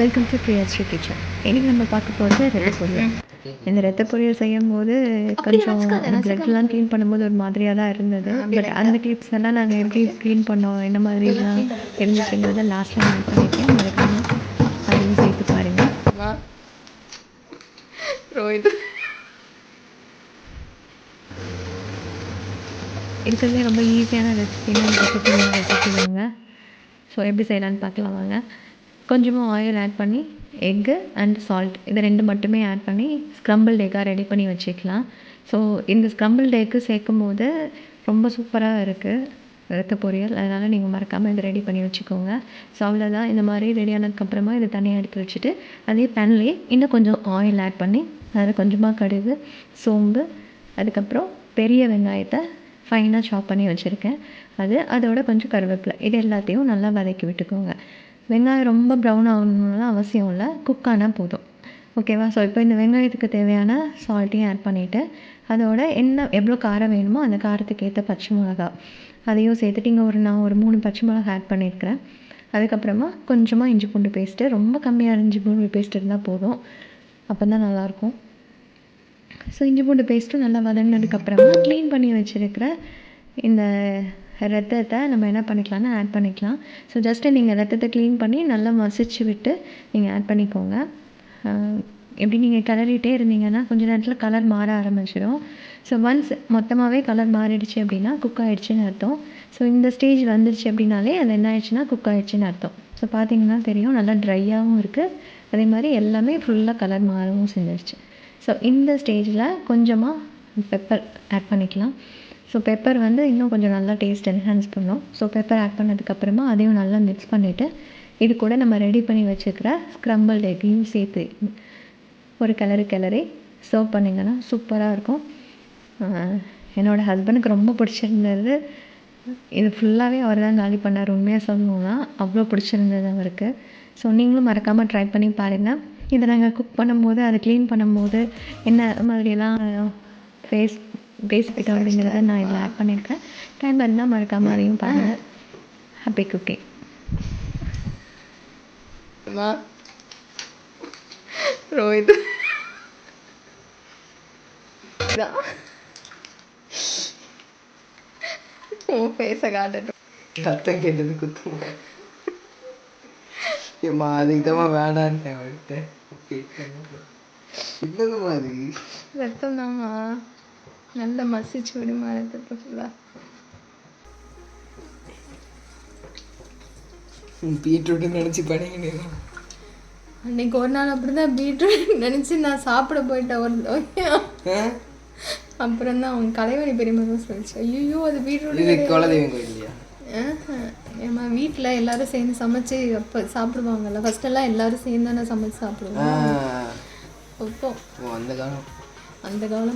Welcome to பிரியாஸ்ரீ kitchen இன்னைக்கு நம்ம பார்க்க போகிறது ரத்த பொரியல். இந்த ரத்த பொரியல் செய்யும் போது கொஞ்சம் பிளட்லாம் க்ளீன் பண்ணும்போது ஒரு மாதிரியாக தான் இருந்தது. பட் அந்த கிளிப்ஸ் எல்லாம் நாங்கள் எப்படி க்ளீன் பண்ணோம் என்ன மாதிரிலாம் இருந்துச்சுங்கிறத லாஸ்ட்டில் நான் பண்ணியிருக்கேன் மறக்காம அதையும் சேர்த்து பாருங்கள் ரோஹித். இருக்கிறதுலே ரொம்ப ஈஸியான ரெசிபினா ரெசிபி ரெசிபி ஸோ எப்படி செய்யலான்னு பார்க்கலாம் வாங்க. கொஞ்சமாக ஆயில் ஆட் பண்ணி எக்கு அண்ட் சால்ட் இது ரெண்டு மட்டுமே ஆட் பண்ணி ஸ்க்ரம்பிள் டேக்காக ரெடி பண்ணி வச்சுக்கலாம். ஸோ இந்த ஸ்க்ரம்பிள் டேக்கு சேர்க்கும் போது ரொம்ப சூப்பராக இருக்குது ரத்த பொரியல். அதனால் நீங்கள் மறக்காமல் இதை ரெடி பண்ணி வச்சுக்கோங்க. ஸோ அவ்வளோதான் இந்த மாதிரி ரெடி ஆனதுக்கப்புறமா இதை தனியாக எடுத்து வச்சுட்டு அதே பேன்லேயே இன்னும் கொஞ்சம் ஆயில் ஆட் பண்ணி அதில் கொஞ்சமாக கடுகு சோம்பு அதுக்கப்புறம் பெரிய வெங்காயத்தை ஃபைனாக சாப் பண்ணி வச்சுருக்கேன். அது அதோட கொஞ்சம் கருவேப்பிலை. இது எல்லாத்தையும் நல்லா வதக்கி விட்டுக்கோங்க. வெங்காயம் ரொம்ப ப்ரௌன் ஆகணும்லாம் அவசியம் இல்லை. குக் ஆனால் போதும். ஓகேவா ஸோ இப்போ இந்த வெங்காயத்துக்கு தேவையான சால்ட்டையும் ஆட் பண்ணிவிட்டு அதோட என்ன எவ்வளோ காரம் வேணுமோ அந்த காரத்துக்கு ஏற்ற பச்சை மிளகா. அதையும் சேர்த்துட்டு இங்கே ஒரு நான் ஒரு மூணு பச்சை மிளகா ஆட் பண்ணியிருக்கிறேன் அதுக்கப்புறமா கொஞ்சமாக இஞ்சி பூண்டு பேஸ்ட்டு ரொம்ப கம்மியாக இஞ்சி பூண்டு பேஸ்ட் இருந்தால் போதும். அப்போ தான் நல்லாயிருக்கும். ஸோ இஞ்சி பூண்டு பேஸ்ட்டும் நல்லா வதங்கினதுக்கப்புறமா க்ளீன் பண்ணி வச்சுருக்கிற இந்த ரத்தத்தை நம்ம என்ன பண்ணிக்கலாம்னா ஆட் பண்ணிக்கலாம். ஸோ ஜஸ்ட்டு நீங்கள் ரத்தத்தை க்ளீன் பண்ணி நல்லா மசிச்சு விட்டு நீங்கள் ஆட் பண்ணிக்கோங்க. எப்படி நீங்கள் கிளறிட்டே இருந்தீங்கன்னா கொஞ்ச நேரத்தில் கலர் மாற ஆரம்பிச்சிடும் ஸோ ஒன்ஸ் மொத்தமாகவே கலர் மாறிடுச்சு அப்படின்னா குக் ஆகிடுச்சின்னு அர்த்தம். ஸோ இந்த ஸ்டேஜ் வந்துருச்சு அப்படின்னாலே அது என்ன ஆயிடுச்சுன்னா குக் ஆகிடுச்சின்னு அர்த்தம். ஸோ பார்த்தீங்கன்னா தெரியும் நல்லா ட்ரையாகவும் இருக்குது அதே மாதிரி எல்லாமே ஃபுல்லாக கலர் மாறவும் செஞ்சிருச்சு. ஸோ இந்த ஸ்டேஜில் கொஞ்சமாக பெப்பர் ஆட் பண்ணிக்கலாம். ஸோ பெப்பர் வந்து இன்னும் கொஞ்சம் நல்லா டேஸ்ட் என்ஹான்ஸ் பண்ணும். ஸோ பெப்பர் ஆட் பண்ணதுக்கப்புறமா அதையும் நல்லா மிக்ஸ் பண்ணிவிட்டு இது கூட நம்ம ரெடி பண்ணி வச்சுக்கிற ஸ்க்ரம்பிள் எக்கையும் சேர்த்து ஒரு கிளறு கிளறி சர்வ் பண்ணிங்கன்னா சூப்பராக இருக்கும். என்னோடய என்னோட ஹஸ்பண்டுக்கு ரொம்ப பிடிச்சிருந்தது. இது ஃபுல்லாகவே அவர் தான் காலி பண்ணார். உண்மையாக சொல்லணும்னா அவ்வளோ பிடிச்சிருந்தது அவருக்கு. ஸோ நீங்களும் மறக்காமல் ட்ரை பண்ணி பாருங்கள் இதை நாங்கள் குக் பண்ணும்போது அதை க்ளீன் பண்ணும்போது என்ன மாதிரியெல்லாம் ஃபேஸ் பேசிக்கிட்டோம் அப்படிங்கிறத நான் இதில் ஆட் பண்ணியிருக்கேன் டைம் இருந்தால் மறக்காமல் அதையும் பாருங்கள் ஹாப்பி குக்கிங் ரோஹித். உன் ஃபேஸை காட்டட்டும். ரத்தம் கேட்டது குத்துமா ஏம்மா அதுக்கு தான் வேணான்னு அவர்கிட்ட என்னது மாதிரி? ரத்தம் தாம்மா நல்லா மசிச்சு விடுமா ரத்தத்தை ஃபுல்லாக பீட்ரூட்டு நினச்சி பண்ணிக்கினே அன்னைக்கு ஒரு நாள் அப்படிதான் பீட்ரூட் நினச்சி நான் சாப்பிட போயிட்டேன் ஒரு. அப்புறம் தான் அவங்க கலைவணி பெரியம்மா தான் சொல்லிச்சு. ஐயோ அது பீட்ரூட் குலதெய்வம் கோயில்லையா ஏமா வீட்டில் எல்லாரும் சேர்ந்து சமைச்சு அப்போ சாப்பிடுவாங்கல்ல. ஃபர்ஸ்ட் எல்லாம் எல்லாரும் சேர்ந்து தானே சமைச்சு ஆ. சாப்பிடுவோம் அப்போ அந்த காலம். அந்த காலம்.